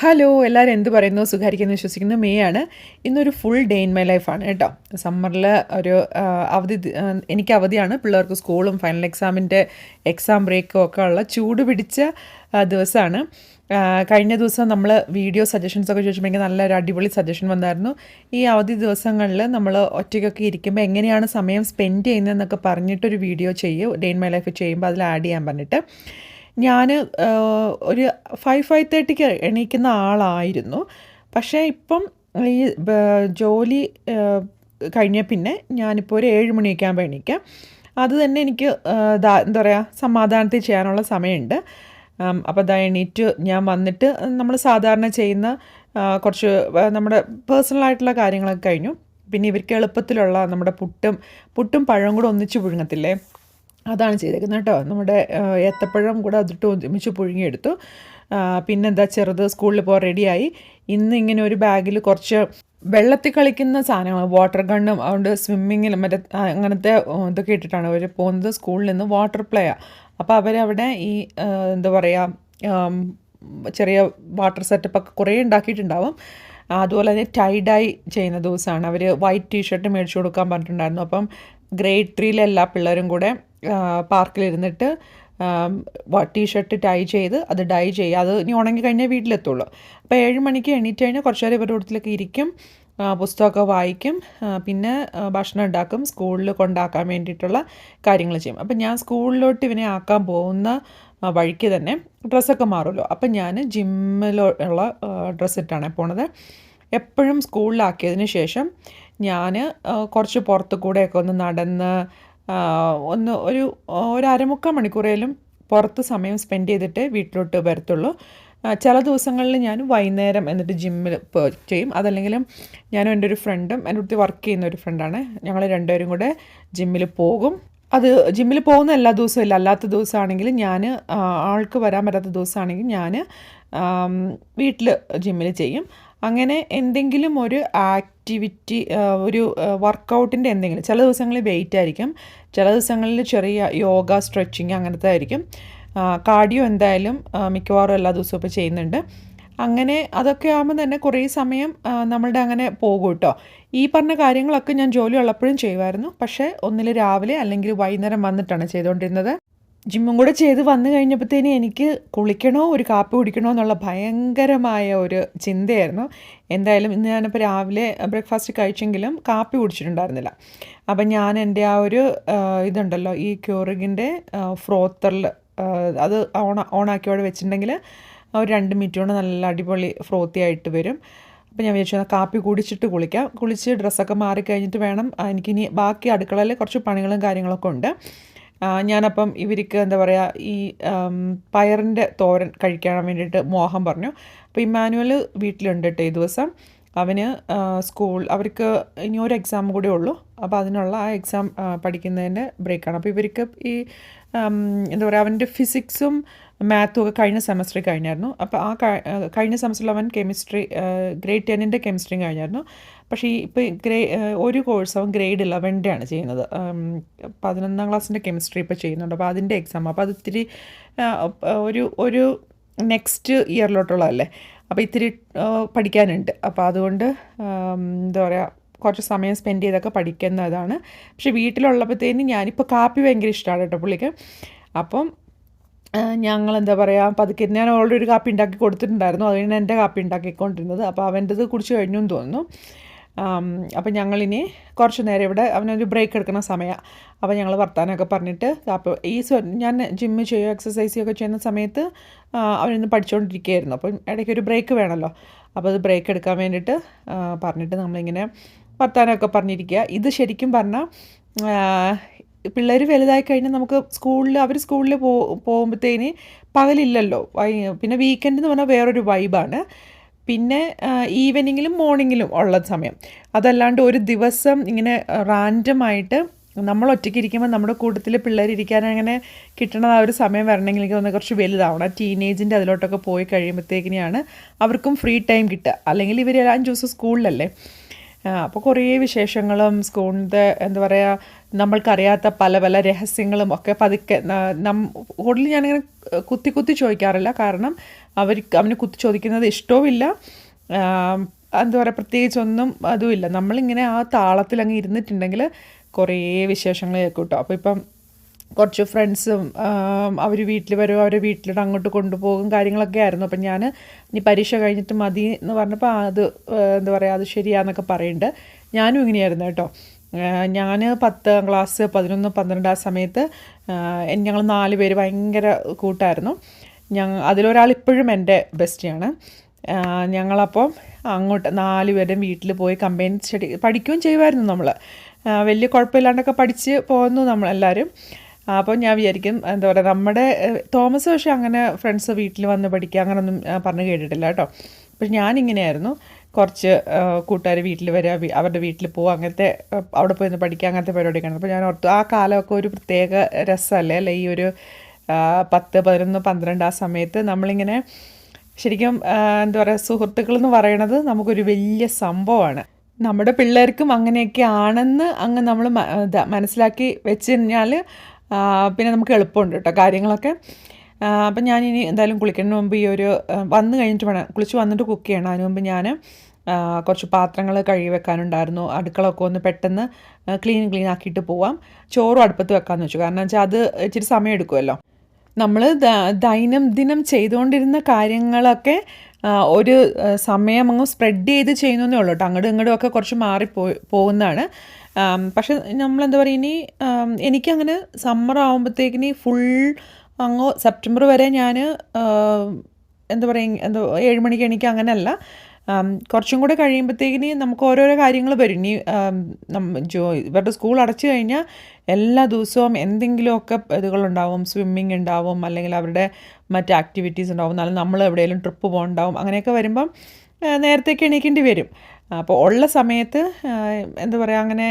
Hello എല്ലാവരും എന്ത് പറയുന്നു? സുഖാരിക്കുന്നു വിശ്വസിക്കുന്നു. മേ ആണ്. ഇന്നൊരു ഫുൾ ഡേ ഇൻ മൈ ലൈഫാണ് കേട്ടോ. സമ്മറിൽ ഒരു അവധി എനിക്ക് അവധിയാണ്. പിള്ളേർക്ക് സ്കൂളും ഫൈനൽ എക്സാമിന്റെ എക്സാം ബ്രേക്കും ഒക്കെ ഉള്ള ചൂട് പിടിച്ച ദിവസമാണ്. കഴിഞ്ഞ ദിവസം നമ്മൾ വീഡിയോ സജഷൻസ് ഒക്കെ ചോദിച്ചപ്പോൾ നല്ലൊരു അടിപൊളി സജഷൻ വന്നായിരുന്നു. ഈ അവധി ദിവസങ്ങളിൽ നമ്മൾ ഒറ്റയ്ക്കൊക്കെ ഇരിക്കുമ്പോൾ എങ്ങനെയാണ് സമയം സ്പെൻഡ് ചെയ്യുന്നതെന്നൊക്കെ പറഞ്ഞിട്ടൊരു വീഡിയോ ചെയ്യും ഡേ ഇൻ മൈ ലൈഫ് ചെയ്യുമ്പോൾ അതിൽ ആഡ് ചെയ്യാൻ പറഞ്ഞിട്ട്. ഞാൻ ഒരു ഫൈവ് ഫൈവ് തേർട്ടിക്ക് എണീക്കുന്ന ആളായിരുന്നു. പക്ഷേ ഇപ്പം ഈ ജോലി കഴിഞ്ഞ പിന്നെ ഞാനിപ്പോൾ ഒരു ഏഴ് മണിയൊക്കെ ആകുമ്പോൾ എണീക്കാം. അത് തന്നെ എനിക്ക് എന്താ പറയുക സമാധാനത്തിൽ ചെയ്യാനുള്ള സമയമുണ്ട്. അപ്പോൾ അതാ എണീറ്റ് ഞാൻ വന്നിട്ട് നമ്മൾ സാധാരണ ചെയ്യുന്ന കുറച്ച് നമ്മുടെ പേഴ്സണലായിട്ടുള്ള കാര്യങ്ങളൊക്കെ കഴിഞ്ഞു. പിന്നെ ഇവർക്ക് എളുപ്പത്തിലുള്ള നമ്മുടെ പുട്ടും പുട്ടും പഴവും കൂടെ ഒന്നിച്ച് പുഴുങ്ങത്തില്ലേ? അതാണ് ചെയ്തേക്കുന്നത് കേട്ടോ. നമ്മുടെ ഏത്തപ്പഴം കൂടെ അതിട്ട് ഒരുമിച്ച് പുഴുങ്ങിയെടുത്തു. പിന്നെന്താ ചെറുത് സ്കൂളിൽ പോകാൻ റെഡിയായി. ഇന്ന് ഇങ്ങനെ ഒരു ബാഗിൽ കുറച്ച് വെള്ളത്തിൽ കളിക്കുന്ന സാധനങ്ങൾ വാട്ടർ ഗണ്ണും അതുകൊണ്ട് സ്വിമ്മിങ്ങിലും മറ്റേ അങ്ങനത്തെ ഇതൊക്കെ ഇട്ടിട്ടാണ് അവർ പോകുന്നത്. സ്കൂളിൽ നിന്ന് വാട്ടർ പ്ലേയാണ് അപ്പോൾ അവരവിടെ ഈ എന്താ പറയുക ചെറിയ വാട്ടർ സെറ്റപ്പൊക്കെ കുറേ ഉണ്ടാക്കിയിട്ടുണ്ടാവും. അതുപോലെ തന്നെ ടൈഡായി ചെയ്യുന്ന ദിവസമാണ്. അവർ വൈറ്റ് ടീഷർട്ട് മേടിച്ചു കൊടുക്കാൻ പറഞ്ഞിട്ടുണ്ടായിരുന്നു. അപ്പം ഗ്രേഡ് ത്രീയിലെ എല്ലാ പിള്ളേരും കൂടെ പാർക്കിലിരുന്നിട്ട് ടീഷർട്ട് ടൈ ചെയ്ത് അത് ഡൈ ചെയ്യുക അത് ഇനി ഉണങ്ങി കഴിഞ്ഞാൽ വീട്ടിലെത്തുള്ളൂ. അപ്പോൾ ഏഴ് മണിക്ക് എണീറ്റ് കഴിഞ്ഞാൽ കുറച്ച് നേരം ഇവരുടെ കൂട്ടത്തിലൊക്കെ ഇരിക്കും പുസ്തകമൊക്കെ വായിക്കും പിന്നെ ഭക്ഷണം ഉണ്ടാക്കും സ്കൂളിൽ കൊണ്ടാക്കാൻ വേണ്ടിയിട്ടുള്ള കാര്യങ്ങൾ ചെയ്യും. അപ്പം ഞാൻ സ്കൂളിലോട്ട് ഇവനെ ആക്കാൻ പോകുന്ന വഴിക്ക് തന്നെ ഡ്രസ്സൊക്കെ മാറുമല്ലോ. അപ്പം ഞാൻ ജിമ്മിലോ ഉള്ള ഡ്രസ്സ് ഇട്ടാണ് പോണത്. എപ്പോഴും സ്കൂളിലാക്കിയതിന് ശേഷം ഞാൻ കുറച്ച് പുറത്ത് കൂടെയൊക്കെ ഒന്ന് നടന്ന് ഒന്ന് ഒരു ഒരു അരമുക്കാൽ മണിക്കൂറേലും പുറത്ത് സമയം സ്പെൻഡ് ചെയ്തിട്ട് വീട്ടിലോട്ട് വരത്തുള്ളൂ. ചില ദിവസങ്ങളിൽ ഞാൻ വൈകുന്നേരം എന്നിട്ട് ജിമ്മിൽ ചെയ്യും. അതല്ലെങ്കിലും ഞാനും എന്റെ ഒരു ഫ്രണ്ടും എന്റെ അടുത്ത് വർക്ക് ചെയ്യുന്ന ഒരു ഫ്രണ്ടാണ്. ഞങ്ങൾ രണ്ടുപേരും കൂടെ ജിമ്മിൽ പോകും. അത് ജിമ്മിൽ പോകുന്ന എല്ലാ ദിവസവും ഇല്ല. അല്ലാത്ത ദിവസമാണെങ്കിൽ ഞാൻ ആൾക്ക് വരാൻ പറ്റാത്ത ദിവസമാണെങ്കിൽ ഞാൻ വീട്ടിൽ ജിമ്മിൽ ചെയ്യും. അങ്ങനെ എന്തെങ്കിലും ഒരു ആക്ടിവിറ്റി ഒരു വർക്കൗട്ടിന്റെ എന്തെങ്കിലും ചില ദിവസങ്ങളിൽ വെയിറ്റ് ആയിരിക്കും ചില ദിവസങ്ങളിൽ ചെറിയ യോഗ സ്ട്രെച്ചിങ് അങ്ങനത്തെ ആയിരിക്കും. കാർഡിയോ എന്തായാലും മിക്കവാറും എല്ലാ ദിവസവും ഇപ്പോൾ ചെയ്യുന്നുണ്ട്. അങ്ങനെ അതൊക്കെ ആകുമ്പോൾ തന്നെ കുറേ സമയം നമ്മളുടെ അങ്ങനെ പോകും കേട്ടോ. ഈ പറഞ്ഞ കാര്യങ്ങളൊക്കെ ഞാൻ ജോലി ഉള്ളപ്പോഴും ചെയ്യുമായിരുന്നു. പക്ഷേ ഒന്നിൽ രാവിലെ അല്ലെങ്കിൽ വൈകുന്നേരം വന്നിട്ടാണ് ചെയ്തുകൊണ്ടിരുന്നത്. ജിമ്മും കൂടെ ചെയ്ത് വന്നു കഴിഞ്ഞപ്പോഴത്തേന് എനിക്ക് കുളിക്കണോ ഒരു കാപ്പി കുടിക്കണോ എന്നുള്ള ഭയങ്കരമായ ഒരു ചിന്തയായിരുന്നു. എന്തായാലും ഇന്ന് ഞാനിപ്പോൾ രാവിലെ ബ്രേക്ക്ഫാസ്റ്റ് കഴിച്ചെങ്കിലും കാപ്പി കുടിച്ചിട്ടുണ്ടായിരുന്നില്ല. അപ്പം ഞാൻ എന്റെ ആ ഒരു ഇതുണ്ടല്ലോ ഈ ക്യൂറിഗിന്റെ ഫ്രോത്തറിൽ അത് ഓൺ ഓണാക്കി അവിടെ വെച്ചിട്ടുണ്ടെങ്കിൽ ഒരു രണ്ട് മിനിറ്റ് കൊണ്ട് നല്ല അടിപൊളി ഫ്രോത്തി ആയിട്ട് വരും. അപ്പോൾ ഞാൻ വിചാരിച്ചു കാപ്പി കുടിച്ചിട്ട് കുളിക്കാം. കുളിച്ച് ഡ്രസ്സൊക്കെ മാറി കഴിഞ്ഞിട്ട് വേണം എനിക്കിനി ബാക്കി അടുക്കളയിൽ കുറച്ച് പണികളും കാര്യങ്ങളൊക്കെ ഉണ്ട്. ഞാനപ്പം ഇവർക്ക് എന്താ പറയുക ഈ പയറിന്റെ തോരൻ കഴിക്കാൻ വേണ്ടിയിട്ട് മോഹം പറഞ്ഞു. അപ്പോൾ ഇമ്മാനുവൽ വീട്ടിലുണ്ട് കേട്ടോ ഈ ദിവസം. അവന് സ്കൂൾ അവർക്ക് ഇനി ഒരു എക്സാം കൂടെ ഉള്ളൂ. അപ്പോൾ അതിനുള്ള ആ എക്സാം പഠിക്കുന്നതിന്റെ ബ്രേക്കാണ്. അപ്പോൾ ഇവർക്ക് ഈ എന്താ പറയുക അവന്റെ ഫിസിക്സും മാത്തും ഒക്കെ കഴിഞ്ഞ സെമസ്റ്ററിൽ കഴിഞ്ഞായിരുന്നു. അപ്പോൾ ആ കഴിഞ്ഞ സെമസ്റ്ററിൽ അവൻ കെമിസ്ട്രി ഗ്രേഡ് ടെന്നിന്റെ കെമിസ്ട്രിയും കഴിഞ്ഞായിരുന്നു. പക്ഷേ ഈ ഇപ്പോൾ ഗ്രേ ഒരു കോഴ്സ് അവൻ ഗ്രേഡ് ഇലവന്റെ ആണ് ചെയ്യുന്നത്. പതിനൊന്നാം ക്ലാസ്സിന്റെ കെമിസ്ട്രി ഇപ്പോൾ ചെയ്യുന്നുണ്ട്. അപ്പോൾ അതിന്റെ എക്സാം അപ്പോൾ അത് ഇത്തിരി ഒരു ഒരു നെക്സ്റ്റ് ഇയറിലോട്ടുള്ളതല്ലേ അപ്പോൾ ഇത്തിരി പഠിക്കാനുണ്ട്. അപ്പോൾ അതുകൊണ്ട് എന്താ പറയുക കുറച്ച് സമയം സ്പെൻഡ് ചെയ്തൊക്കെ പഠിക്കുന്നതാണ്. പക്ഷേ വീട്ടിലുള്ളപ്പോഴത്തേന് ഞാനിപ്പോൾ കാപ്പി ഭയങ്കര ഇഷ്ടമാണ് കേട്ടോ പുള്ളിക്ക്. അപ്പം ഞങ്ങൾ എന്താ പറയുക പതുക്കെ ഞാൻ ഓൾറെഡി ഒരു കാപ്പി ഉണ്ടാക്കി കൊടുത്തിട്ടുണ്ടായിരുന്നു. തന്നെ എന്റെ കാപ്പി ഉണ്ടാക്കിക്കൊണ്ടിരുന്നത്. അപ്പോൾ അവന്റെത് കുടിച്ച് കഴിഞ്ഞു എന്ന് തോന്നുന്നു. അപ്പോൾ അപ്പം ഞങ്ങളിനി കുറച്ച് നേരം ഇവിടെ അവനൊരു ബ്രേക്ക് എടുക്കുന്ന സമയമാണ് അപ്പോൾ ഞങ്ങൾ വർത്താനമൊക്കെ പറഞ്ഞിട്ട് അപ്പോൾ ഈ ഞാൻ ജിമ്മ് ചെയ്യുക എക്സസൈസ് ചെയ്യുകയൊക്കെ ചെയ്യുന്ന സമയത്ത് അവനൊന്ന് പഠിച്ചുകൊണ്ടിരിക്കുകയായിരുന്നു അപ്പം ഇടയ്ക്ക് ഒരു ബ്രേക്ക് വേണമല്ലോ അപ്പോൾ അത് ബ്രേക്ക് എടുക്കാൻ വേണ്ടിയിട്ട് പറഞ്ഞിട്ട് നമ്മളിങ്ങനെ വർത്താനമൊക്കെ പറഞ്ഞിരിക്കുക. ഇത് ശരിക്കും പറഞ്ഞാൽ പിള്ളേർ വലുതായി കഴിഞ്ഞാൽ നമുക്ക് സ്കൂളിൽ അവർ സ്കൂളിൽ പോ പോകുമ്പോഴത്തേന് പകലില്ലല്ലോ. പിന്നെ വീക്കെൻഡ് എന്ന് പറഞ്ഞാൽ വേറൊരു വൈബാണ് പിന്നെ ഈവനിങ്ങിലും മോർണിംഗിലും ഉള്ള സമയം. അതല്ലാണ്ട് ഒരു ദിവസം ഇങ്ങനെ റാൻഡമായിട്ട് നമ്മൾ ഒറ്റയ്ക്ക് ഇരിക്കുമ്പോൾ നമ്മുടെ കൂട്ടത്തിൽ പിള്ളേർ ഇരിക്കാൻ അങ്ങനെ കിട്ടണ ആ ഒരു സമയം വരണമെങ്കിൽ എനിക്ക് തോന്നുന്നത് കുറച്ച് വലുതാവണം. ടീനേജിന്റെ അതിലോട്ടൊക്കെ പോയി കഴിയുമ്പോഴത്തേക്കിനെയാണ് അവർക്കും ഫ്രീ ടൈം കിട്ടുക. അല്ലെങ്കിൽ ഇവർ അഞ്ച് ദിവസം സ്കൂളിലല്ലേ. അപ്പോൾ കുറേ വിശേഷങ്ങളും സ്കൂളിന്റെ എന്താ പറയുക നമ്മൾക്കറിയാത്ത പല പല രഹസ്യങ്ങളും ഒക്കെ പതുക്കെ ന- കൂടുതൽ ഞാനിങ്ങനെ കുത്തി കുത്തി ചോദിക്കാറില്ല. കാരണം അവർക്ക് അവന് കുത്തി ചോദിക്കുന്നത് ഇഷ്ടവുമില്ല. എന്താ പറയുക പ്രത്യേകിച്ചൊന്നും അതുമില്ല. നമ്മളിങ്ങനെ ആ താളത്തിൽ അങ്ങ് ഇരുന്നിട്ടുണ്ടെങ്കിൽ കുറേ വിശേഷങ്ങൾ കേൾക്കും കേട്ടോ അപ്പോൾ ഇപ്പം കുറച്ച് ഫ്രണ്ട്സും അവർ വീട്ടിൽ വരും അവരെ വീട്ടിലിട്ട് അങ്ങോട്ട് കൊണ്ടുപോകും കാര്യങ്ങളൊക്കെ ആയിരുന്നു. അപ്പം ഞാൻ ഇനി പരീക്ഷ കഴിഞ്ഞിട്ട് മതി എന്ന് പറഞ്ഞപ്പോൾ അത് എന്താ പറയുക അത് ശരിയാന്നൊക്കെ പറയുന്നുണ്ട്. ഞാനും ഇങ്ങനെയായിരുന്നു കേട്ടോ. ഞാൻ പത്താം ക്ലാസ് പതിനൊന്ന് പന്ത്രണ്ട് ആ സമയത്ത് ഞങ്ങൾ നാല് പേര് ഭയങ്കര കൂട്ടായിരുന്നു. ഞങ്ങൾ അതിലൊരാൾ ഇപ്പോഴും എന്റെ ബെസ്റ്റിയാണ്. ഞങ്ങളപ്പം അങ്ങോട്ട് നാല് പേരും വീട്ടിൽ പോയി കമ്പൈൻ സ്റ്റഡി പഠിക്കുകയും ചെയ്യുമായിരുന്നു നമ്മൾ വലിയ കുഴപ്പമില്ലാണ്ടൊക്കെ പഠിച്ച് പോകുന്നു നമ്മളെല്ലാവരും അപ്പോൾ ഞാൻ വിചാരിക്കും എന്താ പറയുക നമ്മുടെ തോമസ് പക്ഷേ അങ്ങനെ ഫ്രണ്ട്സ് വീട്ടിൽ വന്ന് പഠിക്കുക അങ്ങനൊന്നും ആ, പറഞ്ഞ് കേട്ടിട്ടില്ല കേട്ടോ. പക്ഷെ ഞാനിങ്ങനെയായിരുന്നു. കുറച്ച് കൂട്ടുകാർ വീട്ടിൽ വരിക അവരുടെ വീട്ടിൽ പോവുക അങ്ങനത്തെ അവിടെ പോയി പഠിക്കുക അങ്ങനത്തെ പരിപാടിയൊക്കെയാണ് അപ്പോൾ ഞാൻ ഓർത്തു ആ കാലമൊക്കെ ഒരു പ്രത്യേക രസമല്ലേ? അല്ലെ ഈ ഒരു പത്ത് പതിനൊന്ന് പന്ത്രണ്ട് ആ സമയത്ത് നമ്മളിങ്ങനെ ശരിക്കും എന്താ പറയുക സുഹൃത്തുക്കൾ എന്ന് പറയണത് നമുക്കൊരു വലിയ സംഭവമാണ്. നമ്മുടെ പിള്ളേർക്കും അങ്ങനെയൊക്കെ ആണെന്ന് അങ്ങ് നമ്മൾ മനസ്സിലാക്കി വെച്ച് കഴിഞ്ഞാൽ പിന്നെ നമുക്ക് എളുപ്പമുണ്ട് കേട്ടോ കാര്യങ്ങളൊക്കെ. അപ്പം ഞാനിനി എന്തായാലും കുളിക്കുന്നതിന് മുമ്പ് ഈ ഒരു വന്ന് കഴിഞ്ഞിട്ട് വേണം കുളിച്ച് വന്നിട്ട് കുക്ക് ചെയ്യണം. അതിന് മുമ്പ് ഞാൻ കുറച്ച് പാത്രങ്ങൾ കഴുകി വെക്കാനുണ്ടായിരുന്നു. അടുക്കളൊക്കെ ഒന്ന് പെട്ടെന്ന് ക്ലീൻ ക്ലീൻ ആക്കിയിട്ട് പോവാം. ചോറും അടുപ്പത്ത് വെക്കാമെന്ന് വെച്ചു. കാരണം വെച്ചാൽ അത് ഇച്ചിരി സമയം എടുക്കുമല്ലോ നമ്മൾ ദൈനംദിനം ചെയ്തുകൊണ്ടിരുന്ന കാര്യങ്ങളൊക്കെ ഒരു സമയം അങ്ങ് സ്പ്രെഡ് ചെയ്ത് ചെയ്യുന്നേ ഉള്ളൂ കേട്ടോ. അങ്ങോട്ടും ഇങ്ങോട്ടും ഒക്കെ കുറച്ച് മാറിപ്പോയി പോകുന്നതാണ്. പക്ഷെ നമ്മളെന്താ പറയുക ഇനി എനിക്കങ്ങനെ സമ്മർ ആകുമ്പോഴത്തേക്കിനി ഫുൾ അങ്ങോ സെപ്റ്റംബർ വരെ ഞാൻ എന്താ പറയുക എന്താ ഏഴ് മണിക്ക് എനിക്ക് അങ്ങനെയല്ല. കുറച്ചും കൂടെ കഴിയുമ്പോഴത്തേക്കിന് നമുക്ക് ഓരോരോ കാര്യങ്ങൾ വരും. ഇനി ജോ ഇവരുടെ സ്കൂൾ അടച്ചു കഴിഞ്ഞാൽ എല്ലാ ദിവസവും എന്തെങ്കിലുമൊക്കെ ഇതുകളുണ്ടാവും സ്വിമ്മിങ് ഉണ്ടാവും അല്ലെങ്കിൽ അവരുടെ മറ്റ് ആക്ടിവിറ്റീസ് ഉണ്ടാവും. അല്ലെങ്കിൽ നമ്മൾ എവിടെയെങ്കിലും ട്രിപ്പ് പോകണ്ടാവും. അങ്ങനെയൊക്കെ വരുമ്പം നേരത്തേക്ക് എണീക്കേണ്ടി വരും. അപ്പോൾ ഉള്ള സമയത്ത് എന്താ പറയുക അങ്ങനെ